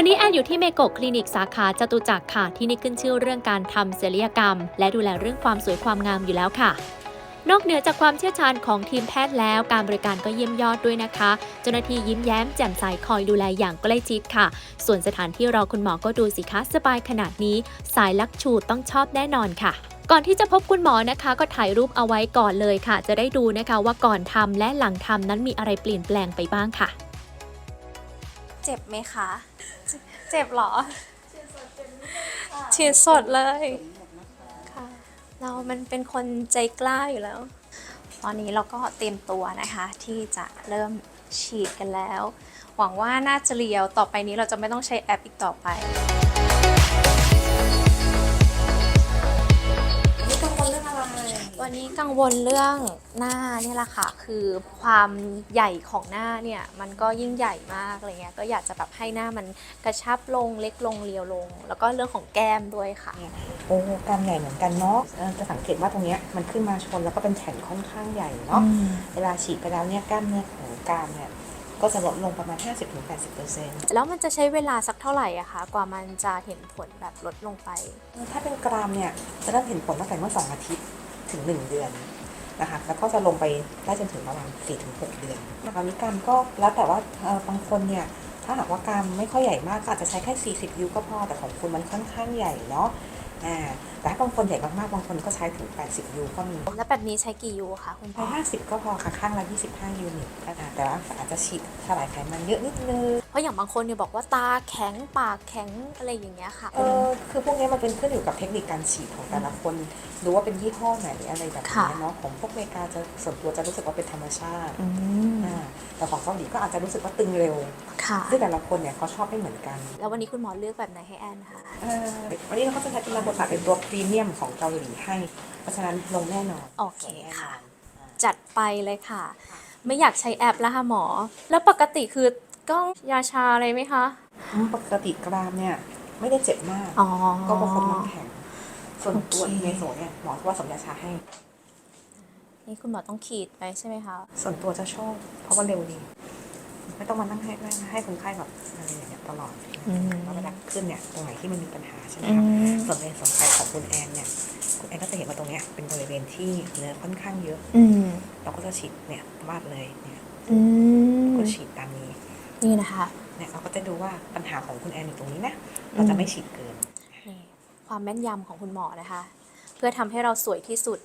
วันนี้แอนอยู่ที่เมโกคลินิกสาขาจตุจักรค่ะ ที่นี่ขึ้นชื่อเรื่องการทำศัลยกรรม และดูแลเรื่องความสวยความงามอยู่แล้วค่ะ นอกเหนือจากความเชี่ยวชาญของทีมแพทย์แล้ว การบริการก็เยี่ยมยอดด้วยนะคะ เจ้าหน้าที่ยิ้มแย้มแจ่มใสคอยดูแลอย่างใกล้ชิดค่ะ ส่วนสถานที่รอคุณหมอก็ดูสิคะสบายขนาดนี้ สายลักชูต้องชอบแน่นอนค่ะก่อนที่จะพบคุณหมอนะคะก็ถ่ายรูปเอาไว้ก่อนเลยค่ะ จะได้ดูนะคะว่าก่อนทำและหลังทำนั้นมีอะไรเปลี่ยนแปลงไปบ้างค่ะ เจ็บไหมคะ เจ็บเหรอ ฉีดสดเลยค่ะเรามันเป็นคนใจกล้าอยู่แล้ว ตอนนี้เราก็เตรียมตัวนะคะ ที่จะเริ่มฉีดกันแล้ว หวังว่าน่าจะเรียวต่อไปนี้เราจะไม่ต้องใช้แอปอีกต่อไป วันนี้กังวลเรื่องหน้าเนี่ยแหละค่ะ คือความใหญ่ของหน้าเนี่ยมันก็ยิ่งใหญ่มากอะไรเงี้ย ก็อยากจะแบบให้หน้ามันกระชับลงเล็กลงเรียวลง แล้วก็เรื่องของแก้มด้วยค่ะ โอ้กรามใหญ่เหมือนกันเนาะเออจะสังเกตว่าตรงเนี้ยมันขึ้นมาชนแล้วก็เป็นแผ่นค่อนข้างใหญ่เนาะ เวลาฉีดไปแล้วเนี่ยกล้ามเนื้อของกรามเนี่ยก็จะลดลงประมาณ 50-80%แล้วมันจะใช้เวลาสักเท่าไหร่อะคะ กว่ามันจะเห็นผลแบบลดลงไป ถ้าเป็นกรามเนี่ยจะเริ่มเห็นผลตั้งแต่เมื่อ 2 อาทิตย์ ถึง 1 เดือนนะคะแล้วก็จะลงไปได้จนถึงประมาณ4-6 เดือนนะคะมีการก็แล้วแต่ว่าเอ่อบางคนเนี่ยถ้าหากว่าการไม่ค่อยใหญ่มากก็อาจจะใช้แค่ 40ยูก็พอแต่ของคุณมันค่อนข้างใหญ่เนาะ อ่าแต่ถ้าบางคนใหญ่มากๆ บางคนก็ใช้ถึง 80 ยูก็มี แล้วแบบนี้ใช้กี่ยูคะคุณพ่ใช้อ50 ก็พอค่ะ ข้างละ 25 ยูนิตอ่าแต่ว่าอาจจะฉีดถลายไขมันเยอะนิดนึง เพราะอย่างบางคนเนี่ยบอกว่าตาแข็งปากแข็งอะไรอย่างเงี้ยค่ะ เออคือพวกนี้มันเป็นขึ้นอยู่กับเทคนิคการฉีดของแต่ละคนดูว่าเป็นยี่ห้อไหนอะไรแบบค่ะนี้เนาะ ของพวกอเมริกาจะส่วนตัวจะรู้สึกว่าเป็นธรรมชาติอืมอ่าแต่ของเกาหลีก็อาจจะรู้สึกว่าตึงเร็วค่ะซึ่งแต่ละคนเนี่ยเขาชอบไม่เหมือนกัน แล้ววันนี้คุณหมอเลือกแบบไหนให้แอนคะเออวันนี้เราก็จะใช้เป็นระบบตัดเป็นตัวพรีเมียมของเกาหลีให้ เพราะฉะนั้นลงแน่นอนโอเคลงแน่นอนค่ะ จัดไปเลยค่ะ ไม่อยากใช้แอปแล้วค่ะหมอ แล้วปกติคือต้องยาชาอะไรไหมคะอืมปกติกรามเนี่ยไม่ได้เจ็บมาก อ๋อ ก็ประคบน้ำแข็ง ส่วนตัวโอเคอีเมโซเนี่ยหมอว่าสมยาชาให้ นี่คุณหมอต้องขีดไปใช่ไหมคะ ส่วนตัวจะชอบเพราะว่าเร็วดี ไม่ต้องมานั่งให้ให้คนไข้แบบอะไรอย่างเงี้ยตลอดอืมแล้วเวลาขึ้นเนี่ยตรงไหนที่มันมีปัญหาใช่ไหมอืคะมส่วนในส่วนไข้ของคุณแอนเนี่ยคุณแอนก็จะเห็นว่าตรงเนี้ยเป็นบริเวณที่เนื้อค่อนข้างเยอะอืมเราก็จะฉีดเนี่ยวาดเลยเนี่ยอืมก็ฉีดตามนี้นี่นะคะเนี่ยเราก็จะดูว่าปัญหาของคุณแอนอยู่ตรงนี้นะเราจะไม่ฉีดเกินนี่ความแม่นยำของคุณหมอนะคะ เพื่อทำให้เราสวยที่สุด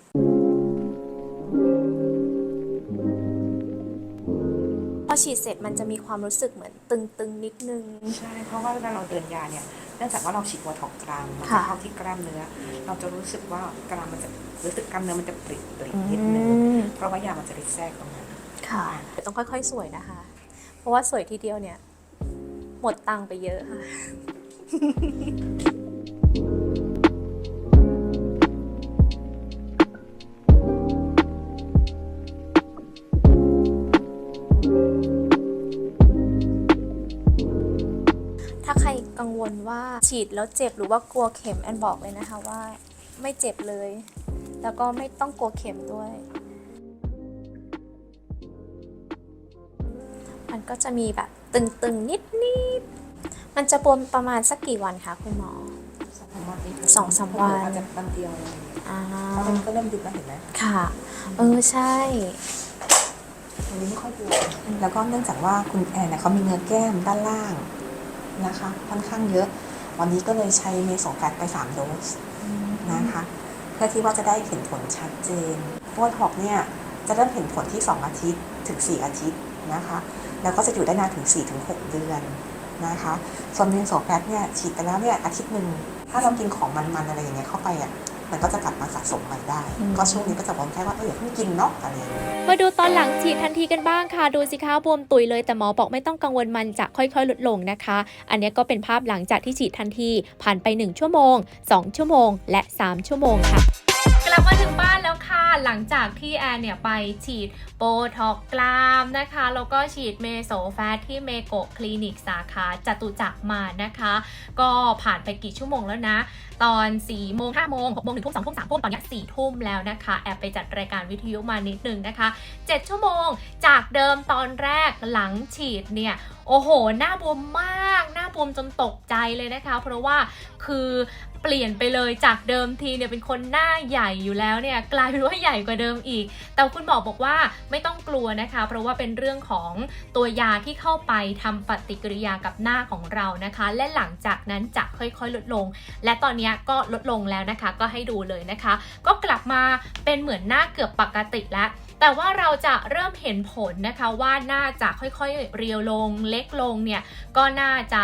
อฉีดเสร็จมันจะมีความรู้สึกเหมือนตึงๆนิดนึง ใช่ เพราะว่าเวลาเราเดินยาเนี่ยเนื่องจากว่าเราฉีดวัวถอกกรามมันค่ะจะเข้าที่กล้ามเนื้อ เราจะรู้สึกว่ากรามมันจะรู้สึกกล้ามเนื้อมันจะปริปริอืนิดนึงมเพราะว่ายามันจะไปแทรกตรงนั้นค่ะเดี๋ยวต้องค่อยๆ สวยนะคะ เพราะว่าสวยทีเดียวเนี่ย หมดตังค์ไปเยอะค่ะ ฉีดแล้วเจ็บหรือว่ากลัวเข็มแอนบอกเลยนะคะว่าไม่เจ็บเลย แล้วก็ไม่ต้องกลัวเข็มด้วย มันก็จะมีแบบตึงๆนิดๆมันจะบวมประมาณสักกี่วันคะคุณหมอสองสามวันนี้สองสามวันอาจจะวันเดียวอะไรอย่างเงี้ยอ่าเพราะมันก็เริ่มดึกแล้วเห็นไหมค่ะ เออใช่วันนี้ไม่ค่อยดูแล้วก็เนื่องจากว่าคุณแอนเนี่ยเขามีเนื้อแก้มด้านล่างนะคะ ค่อนข้างเยอะ วันนี้ก็เลยใช้เมโซแฟตไปสามโดสนะคะ เพื่อที่ว่าจะได้เห็นผลชัดเจนโบท็อกซ์เนี่ยจะเริ่มเห็นผลที่ 2 อาทิตย์ถึง 4 อาทิตย์นะคะ แล้วก็จะอยู่ได้นานถึง 4-6 เดือนนะคะ ส่วนเมนโซแฟตเนี่ยฉีดไปแล้วเนี่ยอาทิตย์หนึ่งถ้าเรากินของมันๆอะไรอย่างเงี้ยเข้าไปอะ มันก็จะกลับมาสะสมใหม่ได้อืมก็ช่วงนี้ก็จะบอกแค่ว่าเอออย่าเพิ่งกินเนาะอะไรอย่างเงี้ยมาดูตอนหลังฉีดทันทีกันบ้างค่ะ ดูสิคะบวมตุยเลยแต่หมอบอกไม่ต้องกังวลมันจะค่อยๆ ลดลงนะคะ อันนี้ก็เป็นภาพหลังจากที่ฉีดทันทีผ่านไป 1 ชั่วโมง 2 ชั่วโมง และ 3 ชั่วโมงค่ะ กลับมาถึงบ้านแล้วค่ะ หลังจากที่แอนเนี่ยไปฉีดโบท็อกกรามนะคะ แล้วก็ฉีดเมโซแฟตที่เมโกคลินิกสาขาจตุจักรมานะคะ ก็ผ่านไปกี่ชั่วโมงแล้วนะ ตอน 4 โมง 5 โมง 6 โมง 1 ทุ่ม 2 ทุ่ม 3 ทุ่ม ตอนนี้ 4 ทุ่มแล้วนะคะ แอบไปจัดรายการวิทยุมานิดนึงนะคะ 7 ชั่วโมง จากเดิมตอนแรกหลังฉีดเนี่ยโอ้โห หน้าบวมมาก หน้าบวมจนตกใจเลยนะคะ เพราะว่าคือ เปลี่ยนไปเลยจากเดิมทีเนี่ยเป็นคนหน้าใหญ่อยู่แล้วเนี่ยกลายเป็นว่าใหญ่กว่าเดิมอีก แต่คุณหมอบอกว่าไม่ต้องกลัวนะคะ เพราะว่าเป็นเรื่องของตัวยาที่เข้าไปทำปฏิกิริยากับหน้าของเรานะคะ และหลังจากนั้นจะค่อยๆลดลง และตอนนี้ก็ลดลงแล้วนะคะ ก็ให้ดูเลยนะคะ ก็กลับมาเป็นเหมือนหน้าเกือบปกติแล้วแต่ว่าเราจะเริ่มเห็นผลนะคะว่าน่าจะค่อยๆเรียวลงเล็กลงเนี่ยก็น่าจะ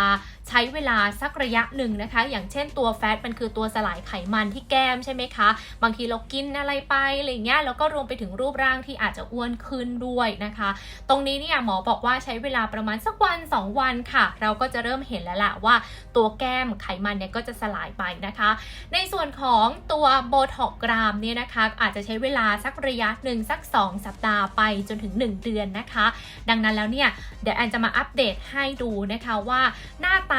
ใช้เวลาสักระยะหนึ่งนะคะ อย่างเช่นตัวแฟตมันคือตัวสลายไขมันที่แก้มใช่ไหมคะ บางทีเรากินอะไรไปอะไรเงี้ยแล้วก็รวมไปถึงรูปร่างที่อาจจะอ้วนขึ้นด้วยนะคะ ตรงนี้เนี่ยหมอบอกว่าใช้เวลาประมาณสักวัน 2 วันค่ะ เราก็จะเริ่มเห็นแล้วล่ะว่า ตัวแก้มไขมันเนี่ยก็จะสลายไปนะคะ ในส่วนของตัวโบท็อกกรามเนี่ยนะคะ อาจจะใช้เวลาสักระยะหนึ่งสัก 2 สัปดาห์ไปจนถึง 1 เดือนนะคะ ดังนั้นแล้วเนี่ยเดี๋ยวแอนจะมาอัปเดตให้ดูนะคะว่าหน้าตา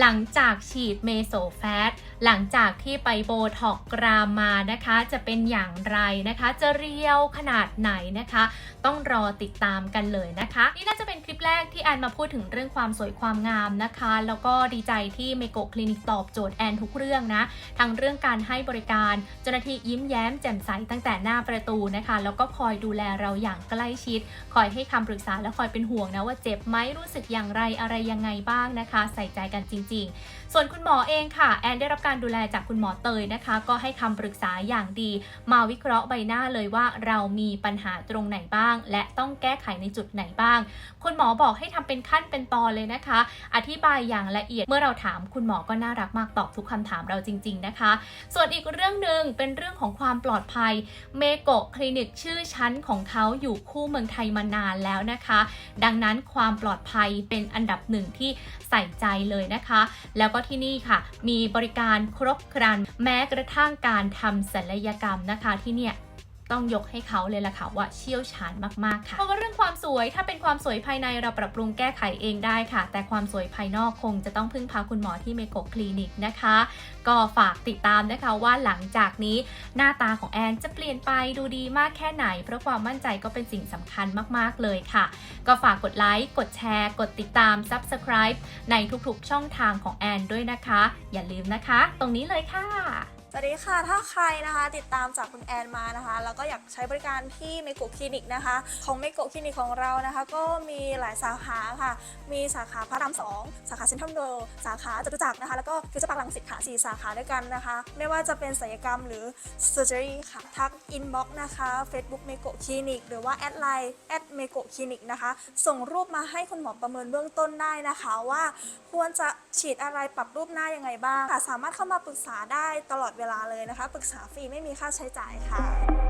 หลังจากฉีดเมโซแฟตหลังจากที่ไปโบท็อกกรามมานะคะ จะเป็นอย่างไรนะคะ จะเรียวขนาดไหนนะคะ ต้องรอติดตามกันเลยนะคะ นี่น่าจะเป็นคลิปแรกที่แอนมาพูดถึงเรื่องความสวยความงามนะคะ แล้วก็ดีใจที่เมโกคลินิกตอบโจทย์แอนทุกเรื่องนะทั้งเรื่องการให้บริการเจ้าหน้าที่ยิ้มแย้มแจ่มใสตั้งแต่หน้าประตูนะคะ แล้วก็คอยดูแลเราอย่างใกล้ชิด คอยให้คำปรึกษาและคอยเป็นห่วงนะว่าเจ็บไหมรู้สึกอย่างไรอะไรยังไงบ้างนะคะใส่ใจกันจริง ๆ ส่วนคุณหมอเองค่ะ แอนได้รับการดูแลจากคุณหมอเตยนะคะ ก็ให้คำปรึกษาอย่างดี มาวิเคราะห์ใบหน้าเลยว่าเรามีปัญหาตรงไหนบ้าง และต้องแก้ไขในจุดไหนบ้าง คุณหมอบอกให้ทำเป็นขั้นเป็นตอนเลยนะคะ อธิบายอย่างละเอียดเมื่อเราถามคุณหมอก็น่ารักมากตอบทุกคำถามเราจริง ๆนะคะ ส่วนอีกเรื่องหนึ่งเป็นเรื่องของความปลอดภัยเมโกะคลินิกชื่อชั้นของเขาอยู่คู่เมืองไทยมานานแล้วนะคะ ดังนั้นความปลอดภัยเป็นอันดับหนึ่งที่ใส่ใจเลยนะคะ แล้วก็ที่นี่ค่ะ มีบริการครบครัน แม้กระทั่งการทำศัลยกรรมนะคะที่เนี่ย ต้องยกให้เขาเลยล่ะค่ะว่าเชี่ยวชาญมากๆค่ะเพราะว่าเรื่องความสวยถ้าเป็นความสวยภายในเราปรับปรุงแก้ไขเองได้ค่ะ แต่ความสวยภายนอกคงจะต้องพึ่งพาคุณหมอที่เมโกคลินิกนะคะ ก็ฝากติดตามนะคะว่าหลังจากนี้หน้าตาของแอนจะเปลี่ยนไปดูดีมากแค่ไหน เพราะความมั่นใจก็เป็นสิ่งสำคัญมากๆเลยค่ะ ก็ฝากกดไลค์กดแชร์ กดติดตาม Subscribe ในทุกๆช่องทางของแอนด้วยนะคะ อย่าลืมนะคะ ตรงนี้เลยค่ะ วัสดีค่ะ ถ้าใครนะคะ ติดตามจากคุณแอนมานะคะ แล้วก็อยากใช้บริการที่เมโกคลินิกนะคะ ของเมโกคลินิกของเรานะคะ ก็มีหลายสาขาค่ะ มีสาขาพระรามสองสาขาเซ็นทรัลเวิลด์สาขาจตุจักรนะคะ แล้วก็ฟิวเจอร์พาร์คลังสิตค่ะสี่สาขาด้วยกันนะคะ ไม่ว่าจะเป็นศัลยกรรมหรือ surgery ค่ะ ทักอินบ็อกนะคะ Facebook เมโกคลินิกหรือว่าแอดไลน์แอดเมโกคลินิกนะคะ ส่งรูปมาให้คุณหมอประเมินเบื้องต้นได้นะคะว่าควรจะฉีดอะไรปรับรูปหน้ายังไงบ้างค่ะสามารถเข้ามาปรึกษาได้ตลอดเวลาเลยนะคะ ปรึกษาฟรีไม่มีค่าใช้จ่ายค่ะ